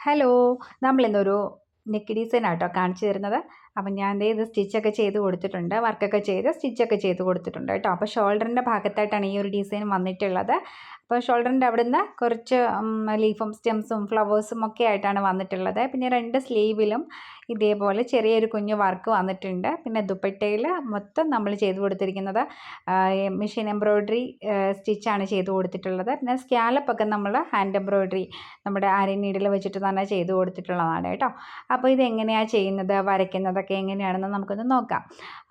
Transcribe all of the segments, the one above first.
Hello നമ്മളിന്നൊരു neck design ആട്ടോ കാണിച്ചു തരുന്നത്. അപ്പം ഞാൻ ഇത് സ്റ്റിച്ചൊക്കെ ചെയ്ത് കൊടുത്തിട്ടുണ്ട് വർക്കൊക്കെ ചെയ്ത് സ്റ്റിച്ചൊക്കെ ചെയ്ത് കൊടുത്തിട്ടുണ്ട് കേട്ടോ. അപ്പോൾ ഷോൾഡറിന്റെ ഭാഗത്തായിട്ടാണ് ഈ ഒരു ഡിസൈൻ വന്നിട്ടുള്ളത്. അപ്പോൾ ഷോൾഡറിന്റെ അവിടുന്ന് കുറച്ച് ലീഫും സ്റ്റെംസും ഫ്ലവേഴ്സും ഒക്കെ ആയിട്ടാണ് വന്നിട്ടുള്ളത്. പിന്നെ രണ്ട് സ്ലീവിലും ഇതേപോലെ ചെറിയൊരു കുഞ്ഞു വർക്ക് വന്നിട്ടുണ്ട്. പിന്നെ ദുപ്പട്ടയിൽ മൊത്തം നമ്മൾ ചെയ്ത് കൊടുത്തിരിക്കുന്നത് മെഷീൻ എംബ്രോയ്ഡറി സ്റ്റിച്ചാണ് ചെയ്ത് കൊടുത്തിട്ടുള്ളത്. പിന്നെ സ്കാലപ്പൊക്കെ നമ്മൾ ഹാൻഡ് എംബ്രോയ്ഡറി നമ്മുടെ അരി നീഡിൽ വെച്ചിട്ട് തന്നെ ചെയ്ത് കൊടുത്തിട്ടുള്ളതാണ് കേട്ടോ. അപ്പോൾ ഇത് എങ്ങനെയാണ് ചെയ്യുന്നത് വരയ്ക്കുന്നതൊക്കെ എങ്ങനെയാണെന്ന് നമുക്കൊന്ന് നോക്കാം.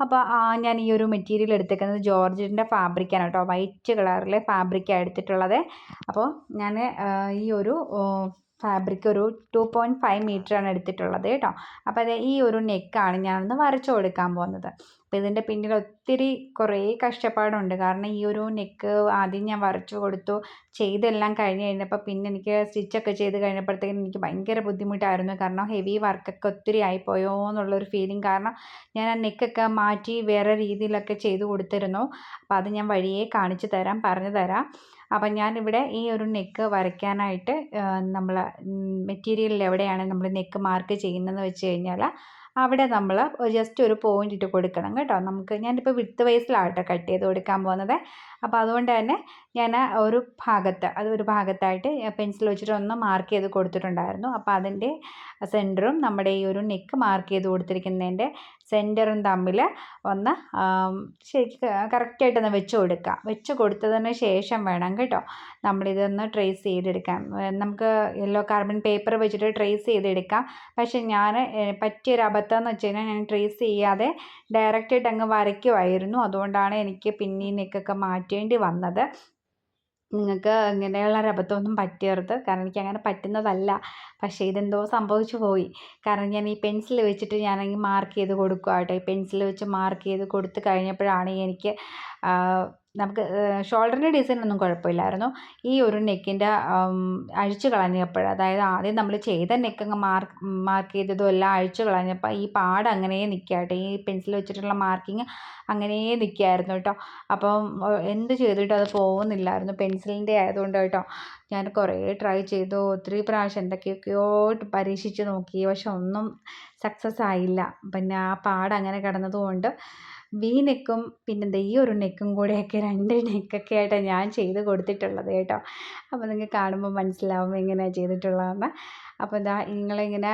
അപ്പോൾ ഞാൻ ഈ ഒരു മെറ്റീരിയൽ എടുത്തേക്കുന്നത് ജോർജിന്റെ ഫാബ്രിക്കാണ് കേട്ടോ. വൈറ്റ് കളറിലെ ഫാബ്രിക്കാണ് എടുത്തിട്ടുള്ളത്. അപ്പോൾ ഞാൻ ഈ ഒരു ഫാബ്രിക് ഒരു ടു പോയിന്റ് ഫൈവ് മീറ്ററാണ് എടുത്തിട്ടുള്ളത് കേട്ടോ. അപ്പോൾ അത് ഈ ഒരു നെക്കാണ് ഞാനൊന്ന് വരച്ചു കൊടുക്കാൻ പോകുന്നത്. അപ്പോൾ ഇതിന്റെ പിന്നിൽ ഒത്തിരി കുറേ കഷ്ടപ്പാടുണ്ട്. കാരണം ഈ ഒരു നെക്ക് ആദ്യം ഞാൻ വരച്ചു കൊടുത്തു. ചെയ്തെല്ലാം കഴിഞ്ഞ് കഴിഞ്ഞപ്പോൾ പിന്നെ എനിക്ക് സ്റ്റിച്ചൊക്കെ ചെയ്ത് കഴിഞ്ഞപ്പോഴത്തേക്കും എനിക്ക് ഭയങ്കര ബുദ്ധിമുട്ടായിരുന്നു. കാരണം ഹെവി വർക്കൊക്കെ ഒത്തിരി ആയിപ്പോയോ എന്നുള്ളൊരു ഫീലിംഗ്. കാരണം ഞാൻ ആ നെക്കൊക്കെ മാറ്റി വേറെ രീതിയിലൊക്കെ ചെയ്ത് കൊടുത്തിരുന്നു. അപ്പോൾ അത് ഞാൻ വഴിയെ കാണിച്ചു തരാം പറഞ്ഞു തരാം. അപ്പം ഞാനിവിടെ ഈ ഒരു നെക്ക് വരയ്ക്കാനായിട്ട് നമ്മൾ മെറ്റീരിയലിൽ എവിടെയാണ് നമ്മൾ നെക്ക് മാർക്ക് ചെയ്യുന്നതെന്ന് വെച്ച് കഴിഞ്ഞാൽ അവിടെ നമ്മൾ ജസ്റ്റ് ഒരു പോയിന്റ് ഇട്ട് കൊടുക്കണം കേട്ടോ. നമുക്ക് ഞാനിപ്പോൾ വിത്ത് വൈസിലാട്ടോ കട്ട് ചെയ്ത് കൊടുക്കാൻ പോകുന്നത്. അപ്പോൾ അതുകൊണ്ട് തന്നെ ഞാൻ ഒരു ഭാഗത്ത് അത് ഒരു ഭാഗത്തായിട്ട് പെൻസിൽ വെച്ചിട്ട് ഒന്ന് മാർക്ക് ചെയ്ത് കൊടുത്തിട്ടുണ്ടായിരുന്നു. അപ്പോൾ അതിന്റെ സെന്ററും നമ്മുടെ ഈ ഒരു നെക്ക് മാർക്ക് ചെയ്ത് കൊടുത്തിരിക്കുന്നതിന്റെ സെന്ററും തമ്മിൽ ഒന്ന് ശരിക്കും കറക്റ്റായിട്ടൊന്ന് വെച്ച് കൊടുക്കുക വെച്ച് കൊടുത്തതിന് ശേഷം വേണം കേട്ടോ നമ്മളിതൊന്ന് ട്രേസ് ചെയ്തെടുക്കാൻ. നമുക്ക് യെല്ലോ കാർബൺ പേപ്പർ വെച്ചിട്ട് ട്രേസ് ചെയ്തെടുക്കാം. പക്ഷെ ഞാൻ പറ്റിയൊരു അബദ്ധം എന്ന് വെച്ച് കഴിഞ്ഞാൽ ഞാൻ ട്രേസ് ചെയ്യാതെ ഡയറക്റ്റായിട്ട് അങ്ങ് വരയ്ക്കുമായിരുന്നു അതുകൊണ്ടാണ് എനിക്ക് പിന്നെ നെക്കൊക്കെ നെക്കൊക്കെ മാറ്റേണ്ടി വന്നത്. നിങ്ങൾക്ക് ഇങ്ങനെയുള്ള ഒരു അബദ്ധമൊന്നും പറ്റരുത് കാരണം എനിക്ക് അങ്ങനെ പറ്റുന്നതല്ല. പക്ഷേ ഇതെന്തോ സംഭവിച്ചു പോയി. കാരണം ഞാൻ ഈ പെൻസിൽ വെച്ചിട്ട് ഞാനങ്ങ് മാർക്ക് ചെയ്ത് കൊടുക്കുകയാട്ടെ ഈ പെൻസിൽ വെച്ച് മാർക്ക് ചെയ്ത് കൊടുത്ത് കഴിഞ്ഞപ്പോഴാണ് എനിക്ക് നമുക്ക് ഷോൾഡറിന്റെ ഡിസൈൻ ഒന്നും കുഴപ്പമില്ലായിരുന്നു. ഈ ഒരു നെക്കിന്റെ അഴിച്ചു കളഞ്ഞപ്പോൾ അതായത് ആദ്യം നമ്മൾ ചെയ്ത നെക്ക് അങ്ങ് മാർക്ക് മാർക്ക് ചെയ്തതും എല്ലാം അഴിച്ചു കളഞ്ഞപ്പോൾ ഈ പാട് അങ്ങനെ നിൽക്കാട്ടെ ഈ പെൻസിൽ വെച്ചിട്ടുള്ള മാർക്കിങ് അങ്ങനെ നിൽക്കായിരുന്നു കേട്ടോ. അപ്പം എന്ത് ചെയ്തിട്ടും അത് പോകുന്നില്ലായിരുന്നു പെൻസിലിന്റെ ആയതുകൊണ്ട് കേട്ടോ. ഞാൻ കുറേ ട്രൈ ചെയ്തു. ഒത്തിരി പ്രാവശ്യം എന്തൊക്കെയൊക്കെയോ പരീക്ഷിച്ച് നോക്കി. പക്ഷെ ഒന്നും സക്സസ് ആയില്ല. പിന്നെ ആ പാട് അങ്ങനെ കിടന്നതുകൊണ്ട് വി നെക്കും പിന്നെ ദേ ഈ ഒരു നെക്കും കൂടെയൊക്കെ രണ്ട് നെക്കൊക്കെ ആയിട്ടാണ് ഞാൻ ചെയ്ത് കൊടുത്തിട്ടുള്ളത് കേട്ടോ. അപ്പോൾ നിങ്ങൾക്ക് കാണുമ്പോൾ മനസ്സിലാവും എങ്ങനെയാണ് ചെയ്തിട്ടുള്ളതെന്ന്. അപ്പോൾ ഇതാ നിങ്ങളിങ്ങനെ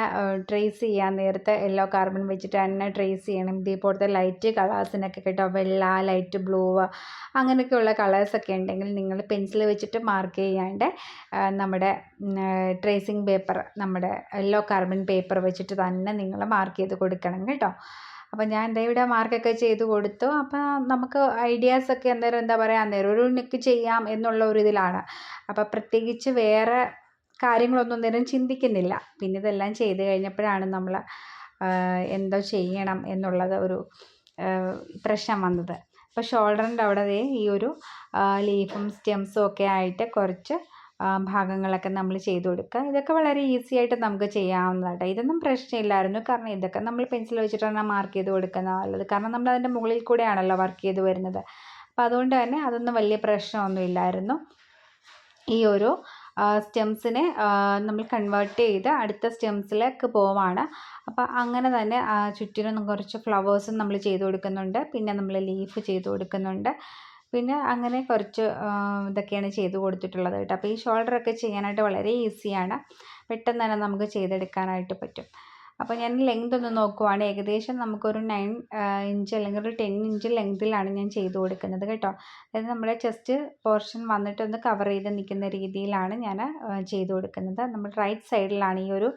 ട്രേസ് ചെയ്യാൻ നേരത്തെ യെല്ലോ കാർബൺ വെച്ചിട്ട് തന്നെ ട്രേസ് ചെയ്യണം. ഇതേപോലത്തെ ലൈറ്റ് കളേഴ്സിനൊക്കെ കേട്ടോ. വെള്ള ലൈറ്റ് ബ്ലൂ അങ്ങനെയൊക്കെയുള്ള കളേഴ്സൊക്കെ ഉണ്ടെങ്കിൽ നിങ്ങൾ പെൻസിൽ വെച്ചിട്ട് മാർക്ക് ചെയ്യാണ്ട് നമ്മുടെ ട്രേസിങ് പേപ്പർ നമ്മുടെ യെല്ലോ കാർബൺ പേപ്പർ വെച്ചിട്ട് തന്നെ നിങ്ങൾ മാർക്ക് ചെയ്ത് കൊടുക്കണം കേട്ടോ. അപ്പോൾ ഞാൻ ദേ ഇവിടെ മാർക്കൊക്കെ ചെയ്ത് കൊടുത്തു. അപ്പോൾ നമുക്ക് ഐഡിയാസൊക്കെ എന്തായാലും എന്താ പറയുക അന്നേരം ഒരു നെക്ക് ചെയ്യാം എന്നുള്ള ഒരു ഇതിലാണ്. അപ്പോൾ പ്രത്യേകിച്ച് വേറെ കാര്യങ്ങളൊന്നും നേരം ചിന്തിക്കുന്നില്ല. പിന്നെ ഇതെല്ലാം ചെയ്ത് കഴിഞ്ഞപ്പോഴാണ് നമ്മൾ എന്തോ ചെയ്യണം എന്നുള്ളത് ഒരു പ്രശ്നം വന്നത്. അപ്പോൾ ഷോൾഡറിന്റെ അവിടെ ഈ ഒരു ലീഫും സ്റ്റെംസും ഒക്കെ ആയിട്ട് കുറച്ച് ഭാഗങ്ങളൊക്കെ നമ്മൾ ചെയ്ത് കൊടുക്കുക. ഇതൊക്കെ വളരെ ഈസി ആയിട്ട് നമുക്ക് ചെയ്യാവുന്നതാണ്. ഇതൊന്നും പ്രശ്നമില്ലായിരുന്നു. കാരണം ഇതൊക്കെ നമ്മൾ പെൻസിൽ വെച്ചിട്ടാണ് മാർക്ക് ചെയ്ത് കൊടുക്കുന്നത് കാരണം നമ്മൾ അതിന്റെ മുകളിൽ കൂടെയാണല്ലോ വർക്ക് ചെയ്ത് വരുന്നത്. അപ്പോൾ അതുകൊണ്ട് തന്നെ അതൊന്നും വലിയ പ്രശ്നമൊന്നും ഇല്ലായിരുന്നു. ഈ ഒരു സ്റ്റെംസിനെ നമ്മൾ കൺവേർട്ട് ചെയ്ത് അടുത്ത സ്റ്റെംസിലേക്ക് പോവാണ്. അപ്പോൾ അങ്ങനെ തന്നെ ചുറ്റിനും കുറച്ച് ഫ്ലവേഴ്സും നമ്മൾ ചെയ്ത് കൊടുക്കുന്നുണ്ട്. പിന്നെ നമ്മൾ ലീഫ് ചെയ്ത് കൊടുക്കുന്നുണ്ട്. പിന്നെ അങ്ങനെ കുറച്ച് ഇതൊക്കെയാണ് ചെയ്ത് കൊടുത്തിട്ടുള്ളത് കേട്ടോ. അപ്പോൾ ഈ ഷോൾഡറൊക്കെ ചെയ്യാനായിട്ട് വളരെ ഈസിയാണ് പെട്ടെന്ന് തന്നെ നമുക്ക് ചെയ്തെടുക്കാനായിട്ട് പറ്റും. അപ്പോൾ ഞാൻ ലെങ്ത് ഒന്ന് നോക്കുവാണ്. ഏകദേശം നമുക്കൊരു നയൻ ഇഞ്ച് അല്ലെങ്കിൽ ഒരു ടെൻ ഇഞ്ച് ലെങ്തിലാണ് ഞാൻ ചെയ്ത് കൊടുക്കുന്നത് കേട്ടോ. അതായത് നമ്മുടെ ചെസ്റ്റ് പോർഷൻ വന്നിട്ടൊന്ന് കവർ ചെയ്ത് നിൽക്കുന്ന രീതിയിലാണ് ഞാൻ ചെയ്ത് കൊടുക്കുന്നത്. നമ്മുടെ റൈറ്റ് സൈഡിലാണ് ഈ ഒരു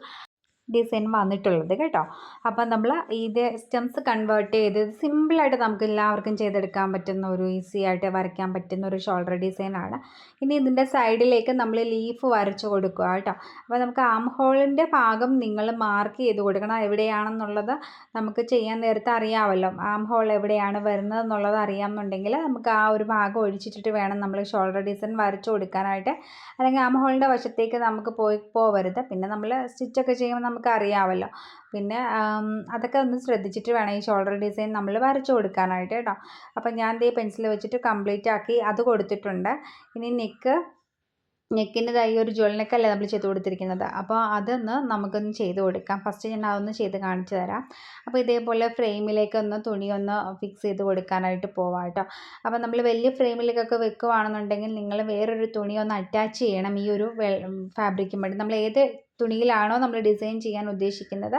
ഡിസൈൻ വന്നിട്ടുള്ളത് കേട്ടോ. അപ്പം നമ്മൾ ഇത് സ്റ്റെംസ് കൺവേർട്ട് ചെയ്ത് സിമ്പിളായിട്ട് നമുക്ക് എല്ലാവർക്കും ചെയ്തെടുക്കാൻ പറ്റുന്ന ഒരു ഈസി ആയിട്ട് വരയ്ക്കാൻ പറ്റുന്ന ഒരു ഷോൾഡർ ഡിസൈനാണ് ഇനി ഇതിന്റെ സൈഡിലേക്ക് നമ്മൾ ലീഫ് വരച്ച് കൊടുക്കുക കേട്ടോ. അപ്പോൾ നമുക്ക് ആം ഹോളിന്റെ ഭാഗം നിങ്ങൾ മാർക്ക് ചെയ്ത് കൊടുക്കണം. എവിടെയാണെന്നുള്ളത് നമുക്ക് ചെയ്യാൻ നേരത്തെ അറിയാമല്ലോ. ആം ഹോൾ എവിടെയാണ് വരുന്നത് എന്നുള്ളത് അറിയാമെന്നുണ്ടെങ്കിൽ നമുക്ക് ആ ഒരു ഭാഗം ഒഴിച്ചിട്ടിട്ട് വേണം നമ്മൾ ഷോൾഡർ ഡിസൈൻ വരച്ച് കൊടുക്കാനായിട്ട്. അല്ലെങ്കിൽ ആം ഹോളിന്റെ വശത്തേക്ക് നമുക്ക് പോയി പോവരുത്. പിന്നെ നമ്മൾ സ്റ്റിച്ചൊക്കെ ചെയ്യുമ്പോൾ നമുക്ക് അറിയാമല്ലോ പിന്നെ അതൊക്കെ ഒന്ന് ശ്രദ്ധിച്ചിട്ട് വേണം ഈ ഷോൾഡർ ഡിസൈൻ നമ്മൾ വരച്ചു കൊടുക്കാനായിട്ട് കേട്ടോ അപ്പം ഞാൻ ഈ പെൻസിൽ വെച്ചിട്ട് കംപ്ലീറ്റ് ആക്കി അത് കൊടുത്തിട്ടുണ്ട്. ഇനി നെക്ക് നെക്കിന്റെ ഈ ഒരു ജ്വൽ നെക്കല്ലേ നമ്മൾ ചെയ്ത് കൊടുത്തിരിക്കുന്നത്. അപ്പോൾ അതൊന്ന് നമുക്കൊന്ന് ചെയ്ത് കൊടുക്കാം. ഫസ്റ്റ് ഞാൻ അതൊന്ന് ചെയ്ത് കാണിച്ചു തരാം. അപ്പോൾ ഇതേപോലെ ഫ്രെയിമിലേക്കൊന്ന് തുണി ഒന്ന് ഫിക്സ് ചെയ്ത് കൊടുക്കാനായിട്ട് പോവാം കേട്ടോ അപ്പോൾ നമ്മൾ വലിയ ഫ്രെയിമിലേക്കൊക്കെ വെക്കുവാണെന്നുണ്ടെങ്കിൽ നിങ്ങൾ വേറൊരു തുണി ഒന്ന് അറ്റാച്ച് ചെയ്യണം ഈ ഒരു ഫാബ്രിക്കും വേണ്ടി. നമ്മൾ ഏത് തുണിയിലാണോ നമ്മൾ ഡിസൈൻ ചെയ്യാൻ ഉദ്ദേശിക്കുന്നത്.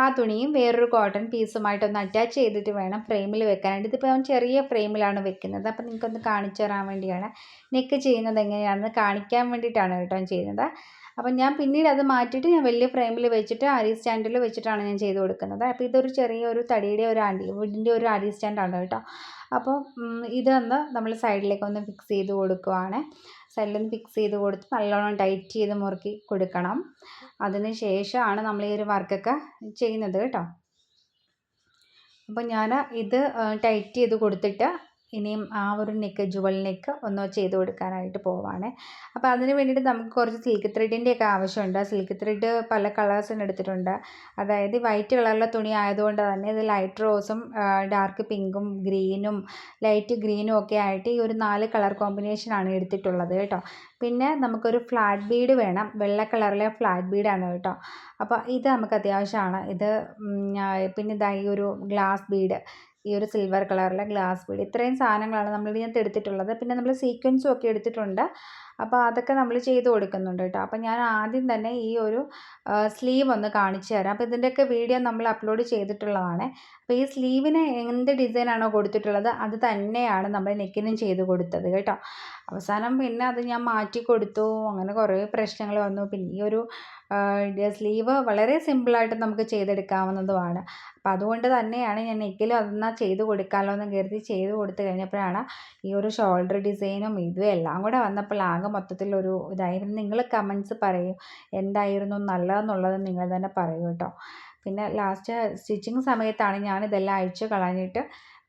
ആ തുണിയും വേറൊരു കോട്ടൺ പീസുമായിട്ടൊന്ന് അറ്റാച്ച് ചെയ്തിട്ട് വേണം ഫ്രെയിമിൽ വെക്കാനായിട്ട്. ഇതിപ്പോൾ ഞാൻ ചെറിയ ഫ്രെയിമിലാണ് വെക്കുന്നത്. അപ്പോൾ നിങ്ങൾക്കൊന്ന് കാണിച്ചു തരാൻ വേണ്ടിയാണ്. നെക്ക് ചെയ്യുന്നത് എങ്ങനെയാണെന്ന് കാണിക്കാൻ വേണ്ടിയിട്ടാണ് കേട്ടോ ചെയ്യുന്നത്. അപ്പം ഞാൻ പിന്നീട് അത് മാറ്റിയിട്ട് ഞാൻ വലിയ ഫ്രെയിമിൽ വെച്ചിട്ട് അരി സ്റ്റാൻഡിൽ വെച്ചിട്ടാണ് ഞാൻ ചെയ്ത് കൊടുക്കുന്നത്. അപ്പോൾ ഇതൊരു ചെറിയ ഒരു തടിയുടെ ഒരു ആൻഡി വുഡിന്റെ ഒരു അരി സ്റ്റാൻഡാണ് കേട്ടോ. അപ്പോൾ ഇതൊന്ന് നമ്മൾ സൈഡിലേക്ക് ഒന്ന് ഫിക്സ് ചെയ്ത് കൊടുക്കുവാണ്. സൈഡിലൊന്ന് ഫിക്സ് ചെയ്ത് കൊടുത്ത് നല്ലോണം ടൈറ്റ് ചെയ്ത് മുറുക്കി കൊടുക്കണം. അതിന് ശേഷമാണ് നമ്മൾ ഈ ഒരു വർക്കൊക്കെ ചെയ്യുന്നത് കേട്ടോ. അപ്പോൾ ഞാൻ ഇത് ടൈറ്റ് ചെയ്ത് കൊടുത്തിട്ട് ഇനിയും ആ ഒരു നെക്ക് ജുവൽ നെക്ക് ഒന്ന് ചെയ്ത് കൊടുക്കാനായിട്ട് പോവാണ്. അപ്പോൾ അതിന് വേണ്ടിയിട്ട് നമുക്ക് കുറച്ച് സിൽക്ക് ത്രെഡിന്റെയൊക്കെ ആവശ്യമുണ്ട്. സിൽക്ക് ത്രെഡ് പല കളേഴ്സിന് എടുത്തിട്ടുണ്ട്. അതായത് വൈറ്റ് കളറിലെ തുണി ആയതുകൊണ്ട് തന്നെ ഇത് ലൈറ്റ് റോസും ഡാർക്ക് പിങ്കും ഗ്രീനും ലൈറ്റ് ഗ്രീനും ഒക്കെ ആയിട്ട് ഈ ഒരു നാല് കളർ കോമ്പിനേഷനാണ് എടുത്തിട്ടുള്ളത് കേട്ടോ. പിന്നെ നമുക്കൊരു ഫ്ലാറ്റ് ബീഡ് വേണം. വെള്ള കളറിലെ ഫ്ലാറ്റ് ബീഡാണ് കേട്ടോ. അപ്പോൾ ഇത് നമുക്ക് അത്യാവശ്യമാണ്. ഇത് പിന്നെ ഇതായി ഒരു ഗ്ലാസ് ബീഡ് ഈ ഒരു സിൽവർ കളറിലെ ഗ്ലാസ് ബീഡ് ഇത്രയും സാധനങ്ങളാണ് നമ്മൾ ഇതിനകത്ത് എടുത്തിട്ടുള്ളത്. പിന്നെ നമ്മൾ സീക്വൻസും ഒക്കെ എടുത്തിട്ടുണ്ട്. അപ്പോൾ അതൊക്കെ നമ്മൾ ചെയ്ത് കൊടുക്കുന്നുണ്ട് കേട്ടോ. അപ്പോൾ ഞാൻ ആദ്യം തന്നെ ഈ ഒരു സ്ലീവ് ഒന്ന് കാണിച്ചു തരാം. അപ്പോൾ ഇതിന്റെയൊക്കെ വീഡിയോ നമ്മൾ അപ്ലോഡ് ചെയ്തിട്ടുള്ളതാണ്. അപ്പോൾ ഈ സ്ലീവിന് എന്ത് ഡിസൈനാണോ കൊടുത്തിട്ടുള്ളത് അത് തന്നെയാണ് നമ്മൾ നെക്കിനും ചെയ്ത് കൊടുത്തത് കേട്ടോ. അവസാനം പിന്നെ അത് ഞാൻ മാറ്റി കൊടുത്തു. അങ്ങനെ കുറേ പ്രശ്നങ്ങൾ വന്നു. പിന്നെ ഈ ഒരു സ്ലീവ് വളരെ സിമ്പിളായിട്ട് നമുക്ക് ചെയ്തെടുക്കാവുന്നതുമാണ്. അപ്പം അതുകൊണ്ട് തന്നെയാണ് ഞാൻ നെക്കിലും അതെന്നാൽ ചെയ്ത് കൊടുക്കാമല്ലോ എന്ന് കരുതി ചെയ്ത് കൊടുത്തു കഴിഞ്ഞപ്പോഴാണ് ഈ ഒരു ഷോൾഡർ ഡിസൈനും ഇതും എല്ലാം കൂടെ വന്നപ്പോൾ ആകെ മൊത്തത്തിലൊരു ഇതായിരുന്നു. നിങ്ങൾ കമൻസ് പറയും. എന്തായിരുന്നു? നല്ലതെന്നുള്ളത് നിങ്ങൾ തന്നെ പറയൂ കേട്ടോ. പിന്നെ ലാസ്റ്റ് സ്റ്റിച്ചിങ് സമയത്താണ് ഞാനിതെല്ലാം അഴിച്ചു കളഞ്ഞിട്ട്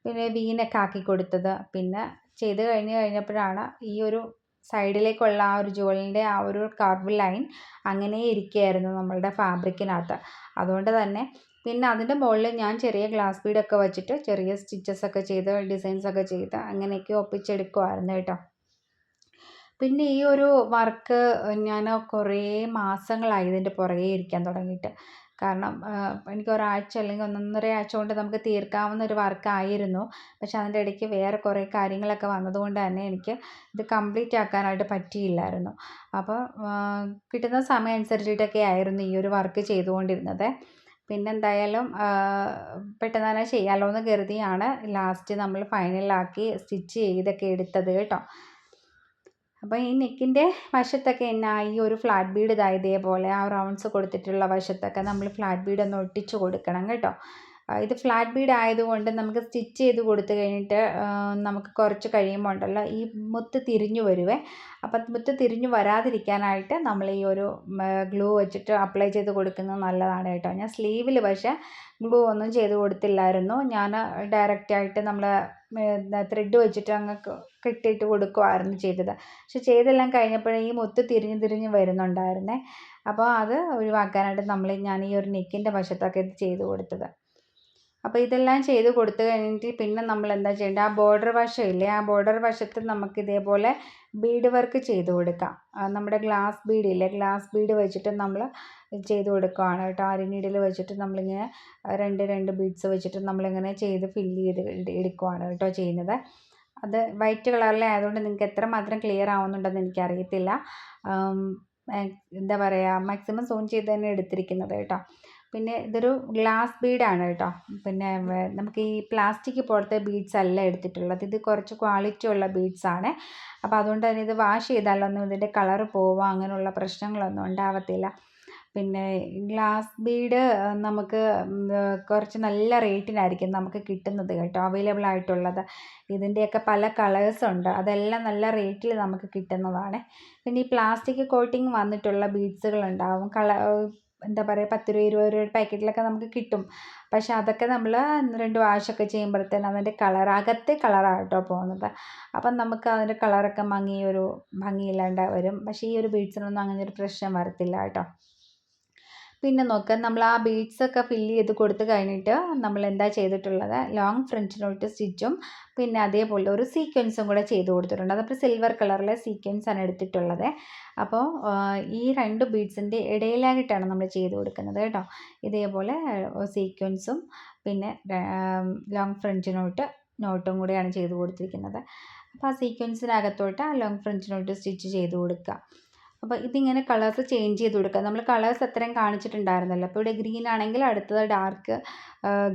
പിന്നെ വീനൊക്കെ ആക്കി കൊടുത്തത്. പിന്നെ ചെയ്ത് കഴിഞ്ഞ് കഴിഞ്ഞപ്പോഴാണ് ഈ ഒരു സൈഡിലേക്കുള്ള ആ ഒരു ജോലിന്റെ ആ ഒരു കർവ് ലൈൻ അങ്ങനെ ഇരിക്കുകയായിരുന്നു നമ്മളുടെ ഫാബ്രിക്കിനകത്ത്. അതുകൊണ്ട് തന്നെ പിന്നെ അതിന്റെ മുകളിൽ ഞാൻ ചെറിയ ഗ്ലാസ് ബീഡൊക്കെ വെച്ചിട്ട് ചെറിയ സ്റ്റിച്ചസ് ഒക്കെ ചെയ്ത് ഡിസൈൻസ് ഒക്കെ ചെയ്ത് അങ്ങനെയൊക്കെ ഒപ്പിച്ചെടുക്കുമായിരുന്നു കേട്ടോ. പിന്നെ ഈ ഒരു വർക്ക് ഞാൻ കുറേ മാസങ്ങളായി ഇതിന്റെ പുറകെ ഇരിക്കാൻ തുടങ്ങിയിട്ട്. കാരണം എനിക്ക് ഒരാഴ്ച അല്ലെങ്കിൽ ഒന്നൊന്നര ആഴ്ച കൊണ്ട് നമുക്ക് തീർക്കാവുന്ന ഒരു വർക്കായിരുന്നു പക്ഷെ അതിന്റെ ഇടയ്ക്ക് വേറെ കുറേ കാര്യങ്ങളൊക്കെ വന്നതുകൊണ്ട് തന്നെ എനിക്ക് ഇത് കംപ്ലീറ്റ് ആക്കാനായിട്ട് പറ്റിയില്ലായിരുന്നു. അപ്പോൾ കിട്ടുന്ന സമയം അനുസരിച്ചിട്ടൊക്കെ ആയിരുന്നു ഈ ഒരു വർക്ക് ചെയ്തുകൊണ്ടിരുന്നത്. പിന്നെ എന്തായാലും പെട്ടെന്ന് തന്നെ ചെയ്യാമല്ലോ എന്ന് കരുതിയാണ് ലാസ്റ്റ് നമ്മൾ ഫൈനലാക്കി സ്റ്റിച്ച് ചെയ്തൊക്കെ എടുത്തത് കേട്ടോ. അപ്പോൾ ഈ നെക്കിന്റെ വശത്തൊക്കെ എന്നാ ഈ ഒരു ഫ്ലാറ്റ് ബീഡ് ഇതാ ഇതേപോലെ ആ റൗണ്ട്സ് കൊടുത്തിട്ടുള്ള വശത്തൊക്കെ നമ്മൾ ഫ്ലാറ്റ് ബീഡ് ഒന്ന് ഒട്ടിച്ച് കൊടുക്കണം കേട്ടോ. ഇത് ഫ്ലാറ്റ് ബീഡ് ആയതുകൊണ്ട് നമുക്ക് സ്റ്റിച്ച് ചെയ്ത് കൊടുത്തു കഴിഞ്ഞിട്ട് നമുക്ക് കുറച്ച് കഴിയുമ്പോൾ ഉണ്ടല്ലോ ഈ മുത്ത് തിരിഞ്ഞു വരുവേ. അപ്പം മുത്ത് തിരിഞ്ഞു വരാതിരിക്കാനായിട്ട് നമ്മൾ ഈ ഒരു ഗ്ലൂ വെച്ചിട്ട് അപ്ലൈ ചെയ്ത് കൊടുക്കുന്നത് നല്ലതാണ് കേട്ടോ. ഞാൻ സ്ലീവിൽ പക്ഷേ ഗ്ലൂ ഒന്നും ചെയ്ത് കൊടുത്തില്ലായിരുന്നു. ഞാൻ ഡയറക്റ്റായിട്ട് നമ്മൾ ത്രെഡ് വെച്ചിട്ട് അങ്ങ് കെട്ടിയിട്ട് കൊടുക്കുമായിരുന്നു ചെയ്തത്. പക്ഷെ ചെയ്തെല്ലാം കഴിഞ്ഞപ്പോഴേ ഈ മുത്ത് തിരിഞ്ഞ് തിരിഞ്ഞ് വരുന്നുണ്ടായിരുന്നേ. അപ്പോൾ അത് ഒഴിവാക്കാനായിട്ട് നമ്മൾ ഞാൻ ഈ ഒരു നെക്കിന്റെ വശത്തൊക്കെ ഇത് ചെയ്ത് കൊടുത്തത്. അപ്പോൾ ഇതെല്ലാം ചെയ്ത് കൊടുത്തു കഴിഞ്ഞിട്ട് പിന്നെ നമ്മൾ എന്താ ചെയ്യേണ്ടത്? ആ ബോർഡർ വശമില്ലേ? ആ ബോർഡർ വശത്ത് നമുക്ക് ഇതേപോലെ ബീഡ് വർക്ക് ചെയ്ത് കൊടുക്കാം. നമ്മുടെ ഗ്ലാസ് ബീഡ് ഇല്ലേ? ഗ്ലാസ് ബീഡ് വെച്ചിട്ട് നമ്മൾ ചെയ്ത് കൊടുക്കുകയാണ് കേട്ടോ. അരിനീഡിൽ വെച്ചിട്ട് നമ്മളിങ്ങനെ രണ്ട് രണ്ട് ബീഡ്സ് വെച്ചിട്ട് നമ്മളിങ്ങനെ ചെയ്ത് ഫില്ല് ചെയ്ത് എടുക്കുകയാണ് കേട്ടോ ചെയ്യുന്നത്. അത് വൈറ്റ് കളറിലെ ആയതുകൊണ്ട് നിങ്ങൾക്ക് എത്ര മാത്രം ക്ലിയർ ആവുന്നുണ്ടെന്ന് എനിക്കറിയത്തില്ല. എന്താ പറയുക മാക്സിമം സൂം ചെയ്ത് തന്നെ എടുത്തിരിക്കുന്നത് കേട്ടോ. പിന്നെ ഇതൊരു ഗ്ലാസ് ബീഡാണ് കേട്ടോ. പിന്നെ നമുക്ക് ഈ പ്ലാസ്റ്റിക് പോലത്തെ ബീഡ്സ് അല്ല എടുത്തിട്ടുള്ളത്. ഇത് കുറച്ച് ക്വാളിറ്റി ഉള്ള ബീഡ്സ് ആണ്. അപ്പോൾ അതുകൊണ്ട് തന്നെ ഇത് വാഷ് ചെയ്താലൊന്നും ഇതിന്റെ കളർ പോവുക അങ്ങനെയുള്ള പ്രശ്നങ്ങളൊന്നും ഉണ്ടാവത്തില്ല. പിന്നെ ഗ്ലാസ് ബീഡ് നമുക്ക് കുറച്ച് നല്ല റേറ്റിനായിരിക്കും നമുക്ക് കിട്ടുന്നത് കേട്ടോ അവൈലബിൾ ആയിട്ടുള്ളത്. ഇതിന്റെയൊക്കെ പല കളേഴ്സ് ഉണ്ട്. അതെല്ലാം നല്ല റേറ്റിൽ നമുക്ക് കിട്ടുന്നതാണ്. പിന്നെ ഈ പ്ലാസ്റ്റിക് കോട്ടിങ് വന്നിട്ടുള്ള ബീഡ്സുകൾ ഉണ്ടാവും. കള എന്താ പറയുക പത്ത് രൂപ ഇരുപത് രൂപയുടെ പാക്കറ്റിലൊക്കെ നമുക്ക് കിട്ടും. പക്ഷേ അതൊക്കെ നമ്മൾ രണ്ട് വാഷൊക്കെ ചെയ്യുമ്പോഴത്തേന് അതിന്റെ കളർ അകത്തെ കളറാണ് കേട്ടോ പോകുന്നത്. അപ്പം നമുക്ക് അതിന്റെ കളറൊക്കെ മങ്ങി ഒരു ഭംഗിയില്ലാണ്ട് വരും. പക്ഷേ ഈ ഒരു ബീഡ്സിനൊന്നും അങ്ങനെ ഒരു പ്രശ്നം വരത്തില്ല കേട്ടോ. പിന്നെ നോക്കുക നമ്മൾ ആ ബീഡ്സ് ഒക്കെ ഫില്ല് ചെയ്ത് കൊടുത്ത് കഴിഞ്ഞിട്ട് നമ്മൾ എന്താ ചെയ്തിട്ടുള്ളത്? ലോങ് ഫ്രഞ്ച് നോട്ട് സ്റ്റിച്ചും പിന്നെ അതേപോലെ ഒരു സീക്വൻസും കൂടെ ചെയ്ത് കൊടുത്തിട്ടുണ്ട്. അതപ്പോൾ സിൽവർ കളറിലെ സീക്വൻസ് ആണ് എടുത്തിട്ടുള്ളത്. അപ്പോൾ ഈ രണ്ട് ബീഡ്സിന്റെ ഇടയിലായിട്ടാണ് നമ്മൾ ചെയ്ത് കൊടുക്കുന്നത് കേട്ടോ. ഇതേപോലെ സീക്വൻസും പിന്നെ ലോങ് ഫ്രഞ്ച് നോട്ട് നോട്ടും കൂടെയാണ് ചെയ്ത് കൊടുത്തിരിക്കുന്നത്. അപ്പോൾ ആ സീക്വൻസിനകത്തോട്ട് ആ ലോങ് ഫ്രഞ്ച് നോട്ട് സ്റ്റിച്ച് ചെയ്ത് കൊടുക്കുക. അപ്പോൾ ഇതിങ്ങനെ കളേഴ്സ് ചേഞ്ച് ചെയ്ത് കൊടുക്കുക. നമ്മൾ കളേഴ്സ് അത്രയും കാണിച്ചിട്ടുണ്ടായിരുന്നല്ലോ. അപ്പോൾ ഇവിടെ ഗ്രീൻ ആണെങ്കിൽ അടുത്തത് ഡാർക്ക്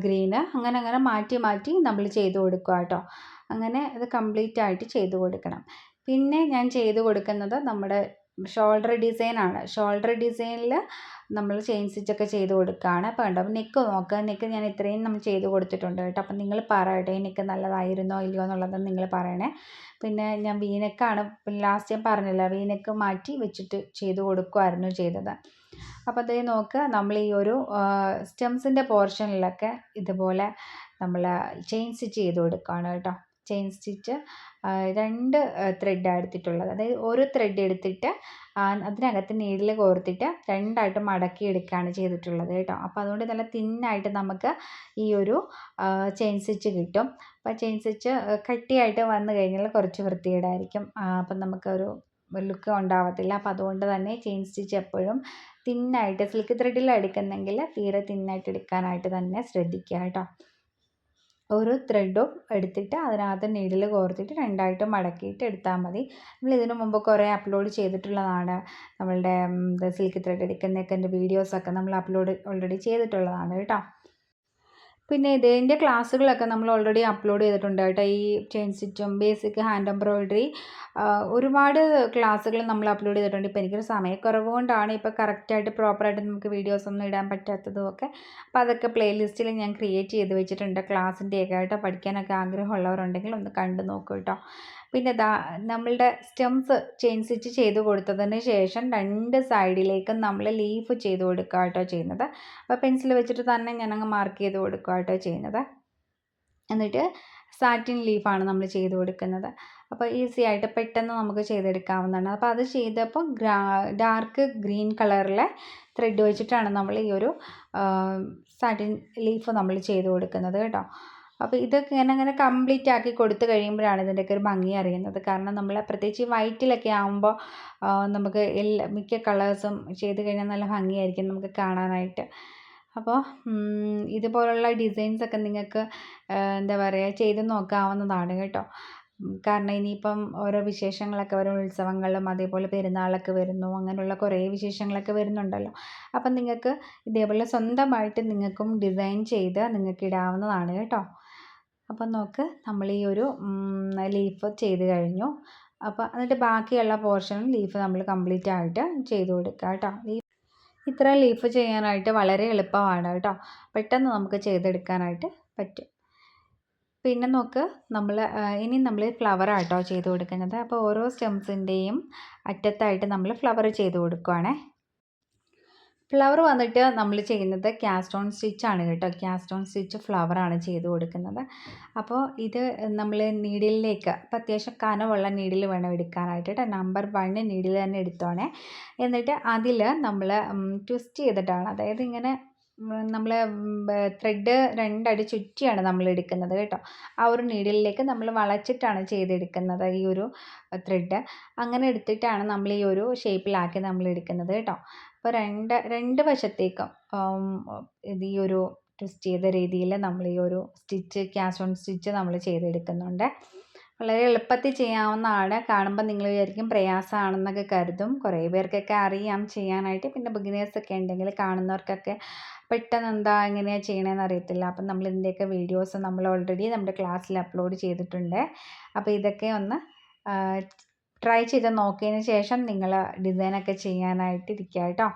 ഗ്രീന് അങ്ങനെ അങ്ങനെ മാറ്റി മാറ്റി നമ്മൾ ചെയ്ത് കൊടുക്കുക കേട്ടോ. അങ്ങനെ അത് കംപ്ലീറ്റ് ആയിട്ട് ചെയ്ത് കൊടുക്കണം. പിന്നെ ഞാൻ ചെയ്ത് കൊടുക്കുന്നത് നമ്മുടെ ഷോൾഡർ ഡിസൈനാണ് ഷോൾഡർ ഡിസൈനിൽ നമ്മൾ ചെയിൻ സ്റ്റിച്ചൊക്കെ ചെയ്ത് കൊടുക്കുകയാണ് അപ്പോൾ കണ്ടോ അപ്പോൾ നെക്ക് നോക്കുക നെക്ക് ഞാൻ ഇത്രയും നമ്മൾ ചെയ്ത് കൊടുത്തിട്ടുണ്ട് കേട്ടോ. അപ്പം നിങ്ങൾ പറയട്ടെ നെക്ക് നല്ലതായിരുന്നോ ഇല്ലയോ എന്നുള്ളത് നിങ്ങൾ പറയണേ. പിന്നെ ഞാൻ വീനക്കാണ് ലാസ്റ്റ് ഞാൻ പറഞ്ഞില്ല വീനക്ക് മാറ്റി വെച്ചിട്ട് ചെയ്ത് കൊടുക്കുമായിരുന്നു ചെയ്തത്. അപ്പോൾ അതേ നോക്കുക നമ്മൾ ഈ ഒരു സ്റ്റെംസിന്റെ പോർഷനിലൊക്കെ ഇതുപോലെ നമ്മൾ ചെയിൻ സ്റ്റിച്ച് ചെയ്ത് കൊടുക്കുകയാണ് കേട്ടോ. ചെയിൻ സ്റ്റിച്ച് രണ്ട് ത്രെഡാണ് എടുത്തിട്ടുള്ളത്. അതായത് ഒരു ത്രെഡ് എടുത്തിട്ട് അതിനകത്ത് നീഡിൽ കോർത്തിട്ട് രണ്ടായിട്ട് മടക്കി എടുക്കുകയാണ് ചെയ്തിട്ടുള്ളത് കേട്ടോ. അപ്പോൾ അതുകൊണ്ട് നല്ല തിന്നായിട്ട് നമുക്ക് ഈ ഒരു ചെയിൻ സ്റ്റിച്ച് കിട്ടും. അപ്പോൾ ചെയിൻ സ്റ്റിച്ച് കട്ടിയായിട്ട് വന്നു കഴിഞ്ഞാൽ കുറച്ച് വൃത്തികേടായിരിക്കും. അപ്പം നമുക്കൊരു ലുക്ക് ഉണ്ടാവത്തില്ല. അപ്പോൾ അതുകൊണ്ട് തന്നെ ചെയിൻ സ്റ്റിച്ച് എപ്പോഴും തിന്നായിട്ട് സിൽക്ക് ത്രെഡിൽ എടുക്കുന്നെങ്കിൽ തീരെ തിന്നായിട്ട് എടുക്കാനായിട്ട് തന്നെ ശ്രദ്ധിക്കുക കേട്ടോ. ഒരു ത്രെഡും എടുത്തിട്ട് അതിനകത്ത് നീഡിൽ കോർത്തിട്ട് രണ്ടായിട്ട് മടക്കിയിട്ട് എടുത്താൽ മതി. നമ്മൾ ഇതിനു മുമ്പ് കുറേ അപ്ലോഡ് ചെയ്തിട്ടുള്ളതാണ്. നമ്മളുടെ സിൽക്ക് ത്രെഡ് എടുക്കുന്നതൊക്കെ വീഡിയോസൊക്കെ നമ്മൾ അപ്ലോഡ് ഓൾറെഡി ചെയ്തിട്ടുള്ളതാണ് കേട്ടോ. പിന്നെ ഇതിന്റെ ക്ലാസ്സുകളൊക്കെ നമ്മൾ ഓൾറെഡി അപ്ലോഡ് ചെയ്തിട്ടുണ്ട് കേട്ടോ. ഈ ചെയിൻ സ്റ്റിച്ചും ബേസിക് ഹാൻഡ് എംബ്രോയിഡറി ഒരുപാട് ക്ലാസ്സുകൾ നമ്മൾ അപ്ലോഡ് ചെയ്തിട്ടുണ്ട്. ഇപ്പോൾ എനിക്കൊരു സമയക്കുറവ് കൊണ്ടാണ് ഇപ്പോൾ കറക്റ്റായിട്ട് പ്രോപ്പറായിട്ട് നമുക്ക് വീഡിയോസ് ഒന്നും ഇടാൻ പറ്റാത്തതും ഒക്കെ. അപ്പോൾ അതൊക്കെ പ്ലേലിസ്റ്റിൽ ഞാൻ ക്രിയേറ്റ് ചെയ്ത് വെച്ചിട്ടുണ്ട്. ക്ലാസ്സിന്റെയൊക്കെ ആയിട്ട് പഠിക്കാനൊക്കെ ആഗ്രഹമുള്ളവരുണ്ടെങ്കിൽ ഒന്ന് കണ്ടു നോക്കൂ കേട്ടോ. പിന്നെ ദാ നമ്മളുടെ സ്റ്റെംസ് ചെയിൻ സ്റ്റിച്ച് ചെയ്ത് കൊടുത്തതിന് ശേഷം രണ്ട് സൈഡിലേക്കും നമ്മൾ ലീഫ് ചെയ്ത് കൊടുക്കുക കേട്ടോ ചെയ്യുന്നത്. അപ്പോൾ പെൻസിൽ വെച്ചിട്ട് തന്നെ ഞാനങ്ങ് മാർക്ക് ചെയ്ത് കൊടുക്കുക കേട്ടോ ചെയ്യുന്നത്. എന്നിട്ട് സാറ്റിൻ ലീഫാണ് നമ്മൾ ചെയ്ത് കൊടുക്കുന്നത്. അപ്പോൾ ഈസി ആയിട്ട് പെട്ടെന്ന് നമുക്ക് ചെയ്തെടുക്കാവുന്നതാണ്. അപ്പോൾ അത് ചെയ്തപ്പോൾ ഡാർക്ക് ഗ്രീൻ കളറിലെ ത്രെഡ് വെച്ചിട്ടാണ് നമ്മൾ ഈ ഒരു സാറ്റിൻ ലീഫ് നമ്മൾ ചെയ്ത് കൊടുക്കുന്നത് കേട്ടോ. അപ്പോൾ ഇതൊക്കെ ഇങ്ങനെ അങ്ങനെ കംപ്ലീറ്റ് ആക്കി കൊടുത്തു കഴിയുമ്പോഴാണ് ഇതിന്റെയൊക്കെ ഒരു ഭംഗി അറിയുന്നത്. കാരണം നമ്മൾ പ്രത്യേകിച്ച് വൈറ്റിലൊക്കെ ആകുമ്പോൾ നമുക്ക് എല്ലാ മിക്ക കളേഴ്സും ചെയ്ത് കഴിഞ്ഞാൽ നല്ല ഭംഗിയായിരിക്കും നമുക്ക് കാണാനായിട്ട്. അപ്പോൾ ഇതുപോലുള്ള ഡിസൈൻസ് ഒക്കെ നിങ്ങൾക്ക് എന്താ പറയുക ചെയ്ത് നോക്കാവുന്നതാണ് കേട്ടോ. കാരണം ഇനിയിപ്പം ഓരോ വിശേഷങ്ങളൊക്കെ ഓരോ ഉത്സവങ്ങളും അതേപോലെ പെരുന്നാളൊക്കെ വരുന്നു അങ്ങനെയുള്ള കുറേ വിശേഷങ്ങളൊക്കെ വരുന്നുണ്ടല്ലോ. അപ്പം നിങ്ങൾക്ക് ഇതേപോലെ സ്വന്തമായിട്ട് നിങ്ങൾക്കും ഡിസൈൻ ചെയ്ത് നിങ്ങൾക്ക് ഇടാവുന്നതാണ് കേട്ടോ. അപ്പം നോക്ക് നമ്മൾ ഈ ഒരു ലീഫ് ചെയ്ത് കഴിഞ്ഞു. അപ്പോൾ എന്നിട്ട് ബാക്കിയുള്ള പോർഷൻ ലീഫ് നമ്മൾ കംപ്ലീറ്റ് ആയിട്ട് ചെയ്ത് കൊടുക്കുക കേട്ടോ ഇത്ര ലീഫ് ചെയ്യാനായിട്ട് വളരെ എളുപ്പമാണ് കേട്ടോ പെട്ടെന്ന് നമുക്ക് ചെയ്തെടുക്കാനായിട്ട് പറ്റും. പിന്നെ നോക്ക് നമ്മൾ ഇനി നമ്മൾ ഫ്ലവർ ആട്ടോ ചെയ്ത് കൊടുക്കുന്നത്. അപ്പോൾ ഓരോ സ്റ്റെംസിന്റെയും അറ്റത്തായിട്ട് നമ്മൾ ഫ്ലവർ ചെയ്ത് കൊടുക്കുവാണേ. ഫ്ലവർ വന്നിട്ട് നമ്മൾ ചെയ്യുന്നത് കാസ്റ്റോൺ സ്റ്റിച്ചാണ് കേട്ടോ. കാസ്റ്റോൺ സ്റ്റിച്ച് ഫ്ലവറാണ് ചെയ്ത് കൊടുക്കുന്നത്. അപ്പോൾ ഇത് നമ്മൾ നീഡിലേക്ക് അപ്പോൾ അത്യാവശ്യം കനമുള്ള നീഡിൽ വേണം എടുക്കാനായിട്ട് കേട്ടോ നമ്പർ വണ്ണ് നീഡിൽ തന്നെ എടുത്തോണേ. എന്നിട്ട് അതിൽ നമ്മൾ ട്വിസ്റ്റ് ചെയ്തിട്ടാണ്. അതായത് ഇങ്ങനെ നമ്മൾ ത്രെഡ് രണ്ടടി ചുറ്റിയാണ് നമ്മൾ എടുക്കുന്നത് കേട്ടോ. ആ ഒരു നീഡിലേക്ക് നമ്മൾ വളച്ചിട്ടാണ് ചെയ്തെടുക്കുന്നത് ഈ ഒരു ത്രെഡ് അങ്ങനെ എടുത്തിട്ടാണ് നമ്മൾ ഈ ഒരു ഷേപ്പിലാക്കി നമ്മൾ എടുക്കുന്നത് കേട്ടോ. അപ്പോൾ രണ്ട് രണ്ട് വശത്തേക്കും ഇത് ഈ ഒരു ട്വിസ്റ്റ് ചെയ്ത രീതിയിൽ നമ്മൾ ഈ ഒരു സ്റ്റിച്ച് ക്യാഷ് ഓൺ സ്റ്റിച്ച് നമ്മൾ ചെയ്തെടുക്കുന്നുണ്ട്. വളരെ എളുപ്പത്തിൽ ചെയ്യാവുന്നതാണ്. കാണുമ്പോൾ നിങ്ങൾ വിചാരിക്കും പ്രയാസമാണെന്നൊക്കെ കരുതും. കുറേ പേർക്കൊക്കെ അറിയാം ചെയ്യാനായിട്ട്. പിന്നെ ബിഗിനേഴ്സൊക്കെ ഉണ്ടെങ്കിൽ കാണുന്നവർക്കൊക്കെ പെട്ടെന്ന് എന്താ എങ്ങനെയാണ് ചെയ്യണമെന്ന് അറിയത്തില്ല. അപ്പം നമ്മൾ ഇതിന്റെയൊക്കെ വീഡിയോസ് നമ്മൾ ഓൾറെഡി നമ്മുടെ ക്ലാസ്സിൽ അപ്ലോഡ് ചെയ്തിട്ടുണ്ട്. അപ്പോൾ ഇതൊക്കെ ഒന്ന് ട്രൈ ചെയ്ത് നോക്കിയതിന് ശേഷം നിങ്ങൾ ഡിസൈനൊക്കെ ചെയ്യാനായിട്ട് ഇരിക്കുക കേട്ടോ.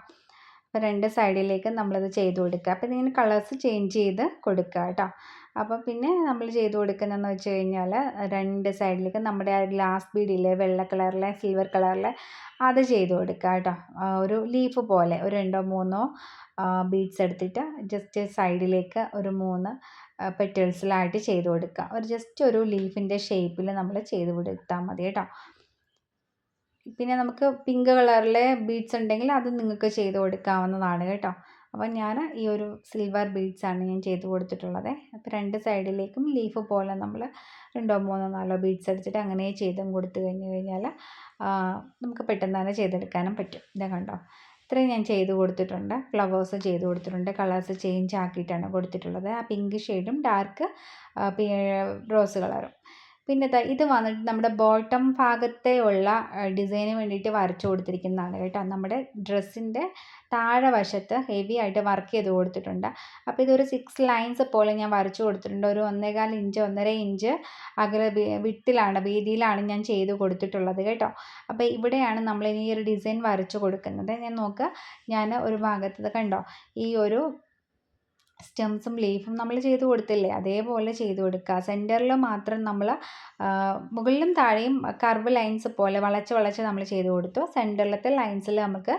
അപ്പോൾ രണ്ട് സൈഡിലേക്ക് നമ്മളത് ചെയ്ത് കൊടുക്കുക. അപ്പോൾ ഇതിങ്ങനെ കളേഴ്സ് ചേഞ്ച് ചെയ്ത് കൊടുക്കുക കേട്ടോ. അപ്പോൾ പിന്നെ നമ്മൾ ചെയ്ത് കൊടുക്കുന്നതെന്ന് വെച്ച് കഴിഞ്ഞാൽ രണ്ട് സൈഡിലേക്ക് നമ്മുടെ ആ ഗ്ലാസ് ബീഡിലെ വെള്ള കളറിലെ സിൽവർ കളറിലെ അത് ചെയ്ത് കൊടുക്കുക കേട്ടോ. ഒരു ലീഫ് പോലെ ഒരു രണ്ടോ മൂന്നോ ബീഡ്സ് എടുത്തിട്ട് ജസ്റ്റ് സൈഡിലേക്ക് ഒരു മൂന്ന് പെറ്റൽസിലായിട്ട് ചെയ്ത് കൊടുക്കുക. ഒരു ജസ്റ്റ് ഒരു ലീഫിന്റെ ഷേപ്പിൽ നമ്മൾ ചെയ്ത് കൊടുത്താൽ മതി കേട്ടോ. പിന്നെ നമുക്ക് പിങ്ക് കളറിലെ ബീഡ്സ് ഉണ്ടെങ്കിൽ അത് നിങ്ങൾക്ക് ചെയ്ത് കൊടുക്കാവുന്നതാണ് കേട്ടോ. അപ്പോൾ ഞാൻ ഈ ഒരു സിൽവർ ബീഡ്സാണ് ഞാൻ ചെയ്ത് കൊടുത്തിട്ടുള്ളത്. അപ്പോൾ രണ്ട് സൈഡിലേക്കും ലീഫ് പോലെ നമ്മൾ രണ്ടോ മൂന്നോ നാലോ ബീഡ്സ് അടിച്ചിട്ട് അങ്ങനെ ചെയ്തും കൊടുത്തു കഴിഞ്ഞ് കഴിഞ്ഞാൽ നമുക്ക് പെട്ടെന്ന് തന്നെ ചെയ്തെടുക്കാനും പറ്റും. ഇതാ കണ്ടോ? ഇത്രയും ഞാൻ ചെയ്ത് കൊടുത്തിട്ടുണ്ട്. ഫ്ലവേഴ്സ് ചെയ്ത് കൊടുത്തിട്ടുണ്ട്. കളേഴ്സ് ചേഞ്ച് ആക്കിയിട്ടാണ് കൊടുത്തിട്ടുള്ളത്. ആ പിങ്ക് ഷെയ്ഡും ഡാർക്ക് റോസ് കളറും പിന്നെ ദാ ഇത് വന്നിട്ട് നമ്മുടെ ബോട്ടം ഭാഗത്തെ ഉള്ള ഡിസൈന് വേണ്ടിയിട്ട് വരച്ചു കൊടുത്തിരിക്കുന്നതാണ് കേട്ടോ. നമ്മുടെ ഡ്രസ്സിന്റെ താഴെ വശത്ത് ഹെവി ആയിട്ട് വർക്ക് ചെയ്ത് കൊടുത്തിട്ടുണ്ട്. അപ്പോൾ ഇതൊരു സിക്സ് ലൈൻസ് പോലെ ഞാൻ വരച്ചു കൊടുത്തിട്ടുണ്ട്. ഒരു ഒന്നേകാൽ ഇഞ്ച് ഒന്നര ഇഞ്ച് അകലെ വിട്ടിലാണ് വീതിയിലാണ് ഞാൻ ചെയ്ത് കൊടുത്തിട്ടുള്ളത് കേട്ടോ. അപ്പോൾ ഇവിടെയാണ് നമ്മൾ ഈ ഒരു ഡിസൈൻ വരച്ചു കൊടുക്കുന്നത്. ഞാൻ നോക്കുക ഞാൻ ഒരു ഭാഗത്ത് കണ്ടോ? ഈ ഒരു സ്റ്റെംസും ലീഫും നമ്മൾ ചെയ്ത് കൊടുത്തില്ലേ? അതേപോലെ ചെയ്ത് കൊടുക്കുക. സെന്ററിൽ മാത്രം നമ്മൾ മുകളിലും താഴെയും കർവ് ലൈൻസ് പോലെ വളച്ച് വളച്ച് നമ്മൾ ചെയ്ത് കൊടുത്തു. സെന്ററിലത്തെ ലൈൻസിൽ നമുക്ക്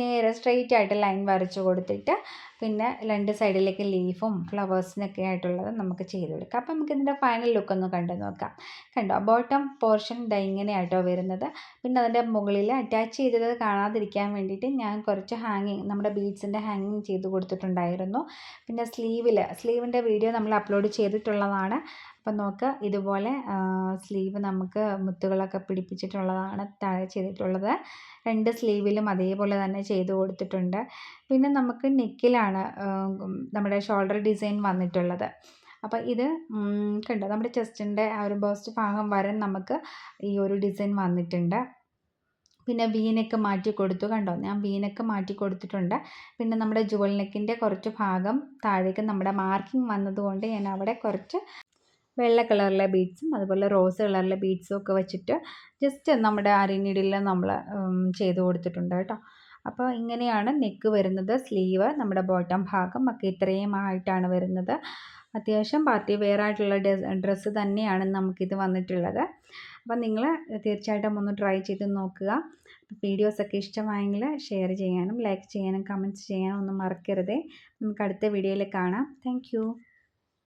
നേരെ സ്ട്രെയിറ്റ് ആയിട്ട് ലൈൻ വരച്ച് കൊടുത്തിട്ട് പിന്നെ രണ്ട് സൈഡിലേക്ക് ലീഫും ഫ്ലവേഴ്സിനൊക്കെ ആയിട്ടുള്ളത് നമുക്ക് ചെയ്ത് കൊടുക്കാം. അപ്പോൾ നമുക്ക് ഇതിന്റെ ഫൈനൽ ലുക്ക് ഒന്ന് കണ്ടു നോക്കാം. കണ്ടോ? ബോട്ടം പോർഷൻ ഇതാ ഇങ്ങനെയായിട്ടോ വരുന്നത്. പിന്നെ അതിന്റെ മുകളിൽ അറ്റാച്ച് ചെയ്തത് കാണാതിരിക്കാൻ വേണ്ടിയിട്ട് ഞാൻ കുറച്ച് ഹാങ്ങിങ് നമ്മുടെ ബീഡ്സിന്റെ ഹാങ്ങിങ് ചെയ്ത് കൊടുത്തിട്ടുണ്ടായിരുന്നു. പിന്നെ സ്ലീവിൽ സ്ലീവിന്റെ വീഡിയോ നമ്മൾ അപ്ലോഡ് ചെയ്തിട്ടുള്ളതാണ്. അപ്പം നോക്കുക ഇതുപോലെ സ്ലീവ് നമുക്ക് മുത്തുകളൊക്കെ പിടിപ്പിച്ചിട്ടുള്ളതാണ് താഴെ ചെയ്തിട്ടുള്ളത്. രണ്ട് സ്ലീവിലും അതേപോലെ തന്നെ ചെയ്ത് കൊടുത്തിട്ടുണ്ട്. പിന്നെ നമുക്ക് നെക്കിലാണ് നമ്മുടെ ഷോൾഡർ ഡിസൈൻ വന്നിട്ടുള്ളത്. അപ്പോൾ ഇത് കണ്ടോ? നമ്മുടെ ചെസ്റ്റിന്റെ ആ ഒരു ബോസ്റ്റ് ഭാഗം വരെ നമുക്ക് ഈ ഒരു ഡിസൈൻ വന്നിട്ടുണ്ട്. പിന്നെ വീനൊക്കെ മാറ്റി കൊടുത്തു. കണ്ടോ? ഞാൻ വീനൊക്കെ മാറ്റി കൊടുത്തിട്ടുണ്ട്. പിന്നെ നമ്മുടെ ജുവൽ നെക്കിന്റെ കുറച്ച് ഭാഗം താഴേക്ക് നമ്മുടെ മാർക്കിംഗ് വന്നതുകൊണ്ട് ഞാൻ അവിടെ കുറച്ച് വെള്ള കളറിലെ ബീഡ്സും അതുപോലെ റോസ് കളറിലെ ബീഡ്സും ഒക്കെ വെച്ചിട്ട് ജസ്റ്റ് നമ്മുടെ അരിഞ്ഞിടിൽ നമ്മൾ ചെയ്ത് കൊടുത്തിട്ടുണ്ട് കേട്ടോ. അപ്പോൾ ഇങ്ങനെയാണ് നെക്ക് വരുന്നത് സ്ലീവ് നമ്മുടെ ബോട്ടം ഭാഗം ഒക്കെ ഇത്രയും ആയിട്ടാണ് വരുന്നത്. അത്യാവശ്യം പാർട്ടി വെയർ ആയിട്ടുള്ള ഡ്രസ്സ് തന്നെയാണ് നമുക്കിത് വന്നിട്ടുള്ളത്. അപ്പോൾ നിങ്ങൾ തീർച്ചയായിട്ടും ഒന്ന് ട്രൈ ചെയ്ത് നോക്കുക. വീഡിയോസൊക്കെ ഇഷ്ടമായെങ്കിൽ ഷെയർ ചെയ്യാനും ലൈക്ക് ചെയ്യാനും കമന്റ്സ് ചെയ്യാനും ഒന്നും മറക്കരുതേ. നമുക്ക് അടുത്ത വീഡിയോയിൽ കാണാം. താങ്ക്